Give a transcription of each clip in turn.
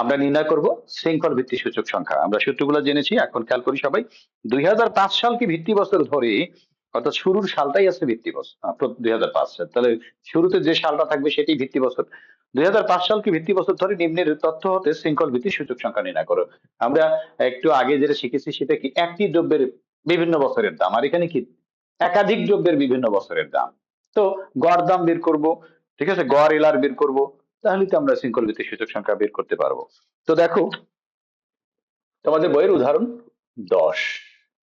আমরা নির্ণয় করব শৃঙ্খল ভিত্তি সূচক সংখ্যা। আমরা সূত্রগুলো জেনেছি, এখন খেয়াল করি সবাই। দুই সালকে ভিত্তি বছর ধরে, অর্থাৎ শুরুর সালটাই আছে ভিত্তি বছর দুই সাল। তাহলে শুরুতে যে সালটা থাকবে সেটি ভিত্তি বছর। দুই সালকে ভিত্তি বছর ধরে নিম্নের তথ্য হতে শৃঙ্খল ভিত্তি সূচক সংখ্যা নির্ণয় করো। আমরা একটু আগে যেটা শিখেছি সেটা কি? একটি দ্রব্যের বিভিন্ন বছরের দাম। আর এখানে কি? একাধিক দ্রব্যের বিভিন্ন বছরের দাম। তো গড় দাম বের করব, ঠিক আছে? গড় এলার বের করব। তাহলে তো আমরা শৃঙ্খল ভিত্তিক সূচক সংখ্যা বের করতে পারব। তো দেখো, তোমাদের বইয়ের উদাহরণ দশ।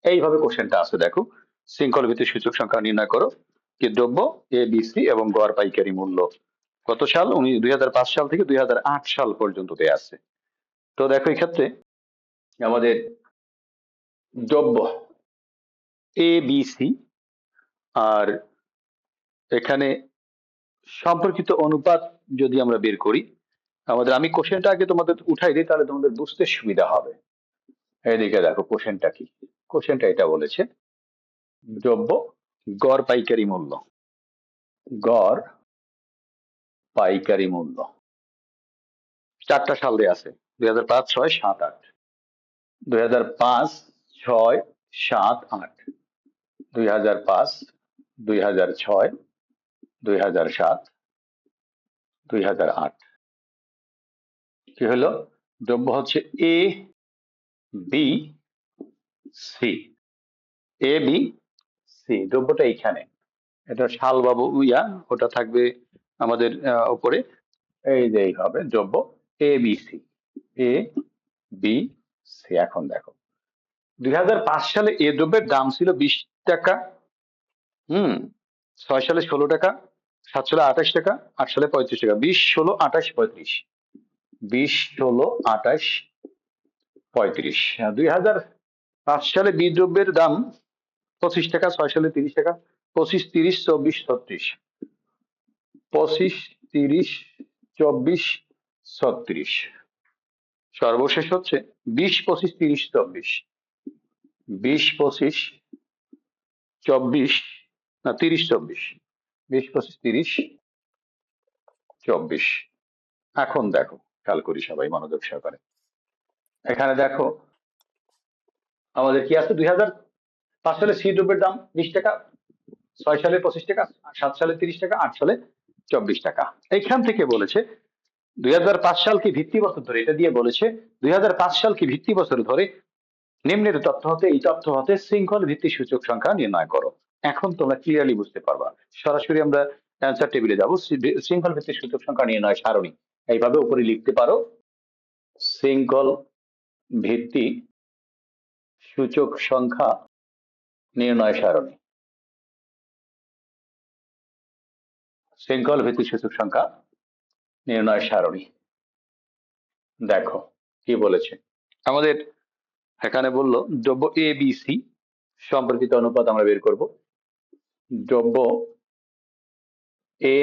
এইভাবে কোশ্চেনটা আছে, দেখো। শৃঙ্খল ভিত্তিক সূচক সংখ্যা নির্ণয় করো কি দ্রব্য এ বি সি এবং গড় পাইকারি মূল্য কত সাল? উনি দুই সাল থেকে দুই সাল পর্যন্ত দেয়া আছে। তো দেখো এই ক্ষেত্রে আমাদের দ্রব্য এ বি সি আর এখানে সম্পর্কিত অনুপাত যদি আমরা বের করি, আমাদের আমি কোশ্চেনটা আগে তোমাদের উঠাই দিই, তাহলে তোমাদের বুঝতে সুবিধা হবে। এদিকে দেখো কোশ্চেনটা কি? কোশ্চেনটা এটা বলেছে, দ্রব্য গড় পাইকারি মূল্য। গড় পাইকারি মূল্য। চারটা সাল দিয়ে আছে, দুই হাজার পাঁচ, ছয়, সাত, আট। দুই হাজার পাঁচ, ছয়, সাত, আট। দুই হাজার পাঁচ, দুই হাজার ছয়, দুই হাজার সাত। দুই হাজার আট। কি হলো? দ্রব্য হচ্ছে A B C A B C দ্রব্যটা এইখানে। এটা শাল বাবু ইয়া, ওটা থাকবে আমাদের উপরে। এই যে হবে দ্রব্য A B C A B C এখন দেখো। দুই হাজার পাঁচ সালে এ দ্রব্যের দাম ছিল বিশ টাকা। হুম, ছয় সালে ষোলো টাকা। সাত সালে আঠাশ টাকা, আট সালে পঁয়ত্রিশ টাকা, বিশ ষোলো আঠাশ পঁয়ত্রিশ। বিশ ষোলো আঠাশ পঁয়ত্রিশ। দুই হাজার পাঁচ সালে দ্রব্যের দাম পঁচিশ টাকা, ছয় সালে তিরিশ টাকা, পঁচিশ, তিরিশ, চব্বিশ, ছত্রিশ। পঁচিশ, তিরিশ, চব্বিশ, ছত্রিশ। সর্বশেষ হচ্ছে বিশ, পঁচিশ, তিরিশ, চব্বিশ। বিশ, পঁচিশ, চব্বিশ, না, তিরিশ, চব্বিশ। বিশ পঁচিশ তিরিশ, চব্বিশ। এখন দেখো, খেয়াল করি সবাই মনোযোগ সহকারে। এখানে দেখো, আমাদের কি আছে? দুই হাজার পাঁচ সালে সি দ্রব্যের দাম বিশ টাকা, ছয় সালে পঁচিশ টাকা, সাত সালে তিরিশ টাকা, আট সালে চব্বিশ টাকা। এইখান থেকে বলেছে, দুই হাজার পাঁচ সাল কি ভিত্তি বছর ধরে? এটা দিয়ে বলেছে, দুই হাজার পাঁচ সাল কি ভিত্তি বছর ধরে নিম্নের তথ্য হতে, এই তথ্য হতে শৃঙ্খল ভিত্তি সূচক সংখ্যা নির্ণয় করো। এখন তোমরা ক্লিয়ারলি বুঝতে পারবা। সরাসরি আমরা অ্যান্সার টেবিলে যাব। শৃঙ্খল ভিত্তি সূচক সংখ্যা নির্ণয় সারণী। এইভাবে উপরে লিখতে পারো। শৃঙ্খল ভিত্তি সূচক সংখ্যা নির্ণয় সারণী। শৃঙ্খল ভিত্তি সূচক সংখ্যা নির্ণয় সারণী। দেখো, কি বলেছে? আমাদের এখানে বলল দ্রব্য এ বি সি সম্পর্কিত অনুপাত আমরা বের করব। দ্রব্য এ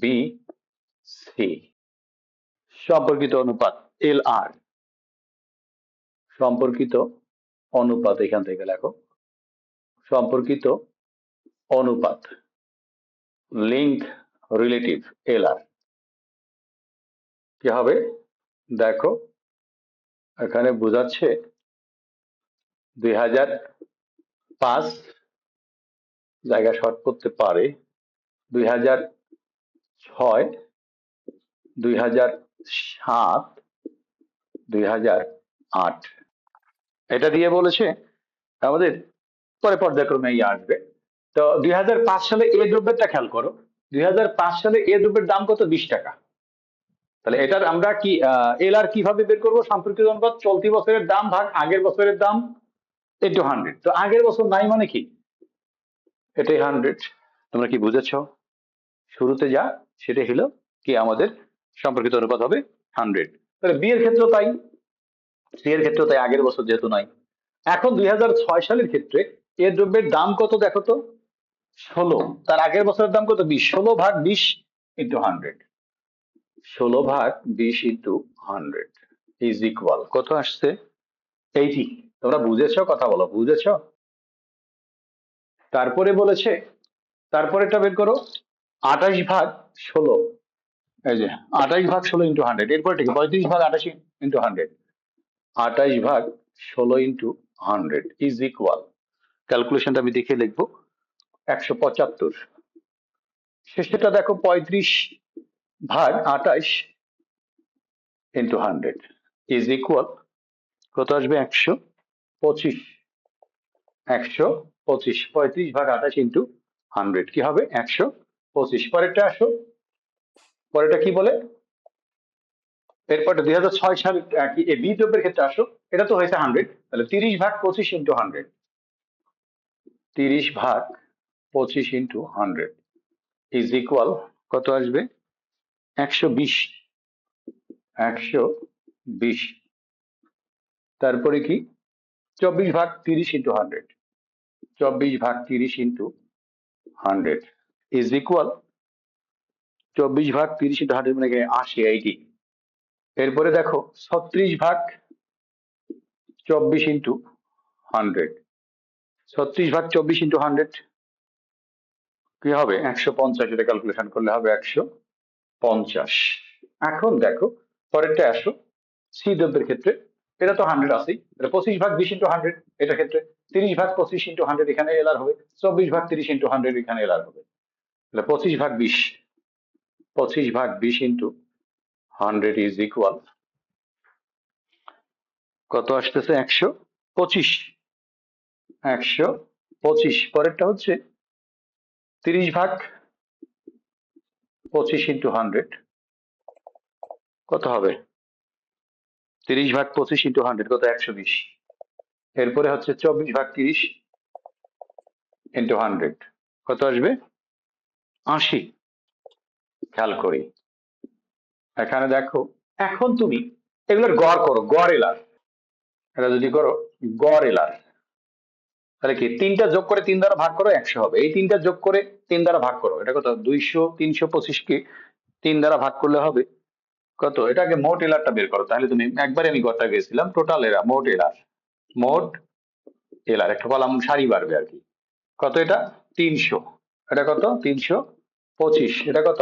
বি সি সম্পর্কিত অনুপাত এল আর সম্পর্কিত অনুপাত এখান থেকে লেখো। সম্পর্কিত অনুপাত লিঙ্ক রিলেটিভ এল আর কি হবে? দেখো, এখানে বোঝাচ্ছে দুই হাজার পাঁচ জায়গা শর্ট করতে পারে। দুই হাজার ছয়, দুই হাজার সাত, দুই হাজার আট। এটা দিয়ে বলেছে আমাদের পরে পর্যায়ক্রমে ইয়ে আসবে। তো দুই হাজার পাঁচ সালে এ দ্রব্যেরটা খেয়াল করো, দুই হাজার পাঁচ সালে এ দ্রব্যের দাম কত? বিশ টাকা। তাহলে এটার আমরা কি এল আর কীভাবে বের করব? সম্পর্কিত অনুপাত চলতি বছরের দাম ভাগ আগের বছরের দাম ইন্টু হান্ড্রেড তো আগের বছর নাই মানে কি? এটাই হান্ড্রেড তোমরা কি বুঝেছ? শুরুতে যা, সেটাই হলো কি আমাদের সম্পর্কিত অনুপাত হবে হান্ড্রেড তাহলে বিয়ের ক্ষেত্রেও তাই। এর ক্ষেত্রেও তাই, আগের বছর যেহেতু নাই। এখন দুই হাজার ছয় সালের ক্ষেত্রে এ দ্রব্যের দাম কত দেখো তো? ষোলো। তার আগের বছরের দাম কত? বিশ। ষোলো ভাগ বিশ ইন্টু হান্ড্রেড ষোলো ভাগ বিশ ইন্টু হান্ড্রেড ইজ ইকুয়াল কত আসছে? এইটি তোমরা বুঝেছ? কথা বলো। বুঝেছ? তারপরে বলেছে তারপরে এটা বের করো, আঠাশ ভাগ ষোলো। এই যে, আঠাশ ভাগ ষোলো ইন্টু হান্ড্রেড এরপর ঠিক পঁয়ত্রিশ ভাগ আঠাশ ইন্টু হান্ড্রেড আঠাশ ভাগ ষোলো ইন্টু হান্ড্রেড ইজ ইকুয়াল ক্যালকুলেশনটা আমি দেখে লিখব, একশো পঁচাত্তর। শেষেটা দেখো, পঁয়ত্রিশ ভাগ আঠাশ ইন্টু হান্ড্রেড ইজ ইকুয়াল কত আসবে? একশো পঁচিশ। একশো পঁচিশ পঁয়ত্রিশ ভাগ আঠাশ ইন্টু হান্ড্রেড কি হবে? একশো। পঁচিশ পরেরটা আসো। পরেরটা কি বলে? এরপরটা দুই হাজার ছয় সাল আহ, কি এই দ্রব্যের ক্ষেত্রে আসো। এটা তো হয়েছে হান্ড্রেড তাহলে তিরিশ ভাগ পঁচিশ ইন্টু হান্ড্রেড তিরিশ ভাগ পঁচিশ ইন্টু হান্ড্রেড ইজ ইকুয়াল কত আসবে? একশো বিশ। একশো বিশ। তারপরে কি? চব্বিশ ভাগ তিরিশ ইন্টু হান্ড্রেড চব্বিশ ভাগ তিরিশ ইন্টু হান্ড্রেড ইজ ইকুয়াল চব্বিশ ভাগ তিরিশ ইন্টু হান্ড্রেড মানে আশি, এইটি। এরপরে দেখো, ছত্রিশ ভাগ চব্বিশ ইন্টু হান্ড্রেড। ছত্রিশ ভাগ চব্বিশ ইন্টু হান্ড্রেড কি হবে? একশো পঞ্চাশ, এটা ক্যালকুলেশন করলে হবে একশো পঞ্চাশ। এখন দেখো পরেরটা আসো, সি দ্রব্যের ক্ষেত্রে এটা তো হান্ড্রেড আছেই। পঁচিশ ভাগ বিশ ইন্টু হান্ড্রেড এটা ক্ষেত্রে তিরিশ ভাগ পঁচিশ ইন্টু হান্ড্রেড এখানে এলার হবে, চব্বিশ ভাগ তিরিশ ইন্টু হান্ড্রেড এখানে এলার হবে। তাহলে পঁচিশ ভাগ বিশ, পঁচিশ ভাগ বিশ ইন্টু হান্ড্রেড ইজ ইকুয়াল কত আসতেছে? একশো পঁচিশ। একশো পঁচিশ। পরেরটা হচ্ছে তিরিশ ভাগ পঁচিশ ইন্টু হান্ড্রেড কত হবে? তিরিশ ভাগ পঁচিশ ইন্টু হান্ড্রেড, কত? একশো বিশ। এরপরে হচ্ছে চব্বিশ ভাগ তিরিশ ইন্টু হান্ড্রেড। কত আসবে? আশি। খেয়াল করি। এখানে দেখো, এখন তুমি এগুলোর গড় করো, গড় এলার এটা যদি করো, গড় এলার তাহলে কি? তিনটা যোগ করে তিন দ্বারা ভাগ করো, একশো হবে। এই তিনটা যোগ করে তিন দ্বারা ভাগ করো। এটা কত? দুইশো, তিনশো পঁচিশকে তিন দ্বারা ভাগ করলে হবে কত? এটাকে মোট এলারটা বের করো। তাহলে তুমি একবারে আমি গড়টা গেছিলাম টোটাল এরা, মোট এলার মোট এলার, একটা কলাম সারি বাড়বে আর কি। কত এটা? তিনশো। এটা কত? তিনশো পঁচিশ। এটা কত?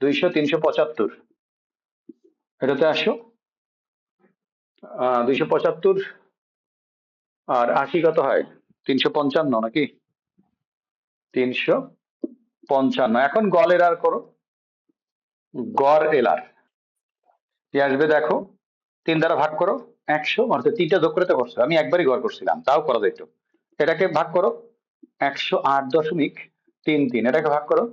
দুইশো তিনশো পঁচাত্তর। এটাতে আসো। দুইশো পঁচাত্তর। আর আশি কত হয়? তিনশো পঞ্চান্ন নাকি? তিনশো পঞ্চান্ন। এখন গল এলার করো। গড় এলার। কি আসবে দেখো? তিন দ্বারা ভাগ করো, একশো অর্থাৎ তিনটা যোগ করে তো করছ। আমি একবারই গড় করছিলাম, তাও করা যেত এটাকে ভাগ করো, একশো আট দশমিক তিন তিন। এটাকে ভাগ করো,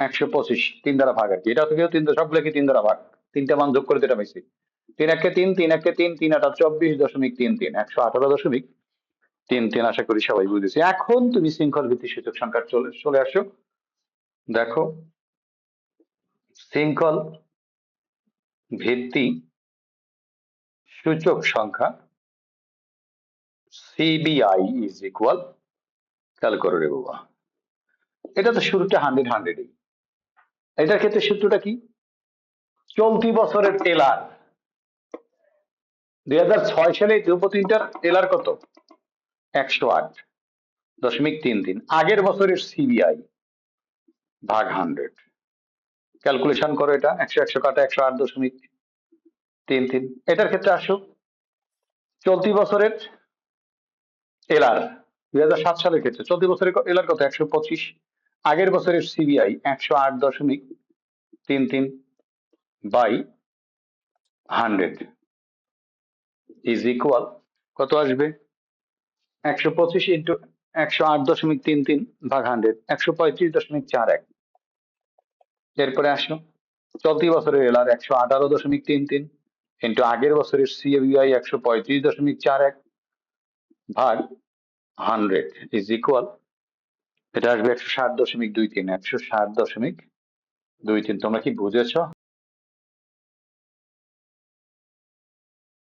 একশো পঁচিশ, তিন দ্বারা ভাগ আর কি। এটা থেকেও তিন সবগুলোকে তিন দ্বারা ভাগ। তিনটা মান যোগ করে যেটা পাইছি। তিন একে তিন তিন একে তিন তিন আটা চব্বিশ দশমিক তিন তিন। একশো আঠারো দশমিক তিন তিন, আশা করি সবাই বুঝেছি। এখন তুমি শৃঙ্খল ভিত্তিক সূচক সংখ্যা চলে চলে আসো। দেখো, শৃঙ্খল ভিত্তি সূচক সংখ্যা সিবিআই ইজ ইকুয়াল খেয়াল করো রে বাবা। এটা তো শুরুটা হান্ড্রেড হান্ড্রেডই এটার ক্ষেত্রে সূত্রটা কি? চলতি বছরের টেলার দুই হাজার ছয় সালে দ্রৌপদীটার টেলার কত? একশো আট দশমিক তিন তিন। আগের বছরের সিবিআই ভাগ হান্ড্রেড ক্যালকুলেশন করো এটা। একশো একশো কাটা একশো আট দশমিক তিন তিন। এটার ক্ষেত্রে আসো চলতি বছরের এলার দুই হাজার সাত সালের ক্ষেত্রে। চলতি বছরের এলার কত? একশো পঁচিশ। আগের বছরের সিবিআই, একশো আট দশমিক তিন তিন বাই হান্ড্রেড। ইজ ইকুয়াল কত আসবে? একশো পঁচিশ ইন্টু একশো আট দশমিক তিন তিন ভাগ হান্ড্রেড, একশো পঁয়ত্রিশ দশমিক চার এক। এরপরে আসো চলতি বছরের এলার একশো আঠারো দশমিক তিন তিন ইন্টু আগের বছরের সিএবিআই একশো পঁয়ত্রিশ দশমিক চার এক ভাগ হান্ড্রেড ইজ ইকুয়াল এটা আসবে একশো ষাট দশমিক দুই তিন, একশো ষাট দশমিক দুই তিন। তোমরা কি বুঝেছ?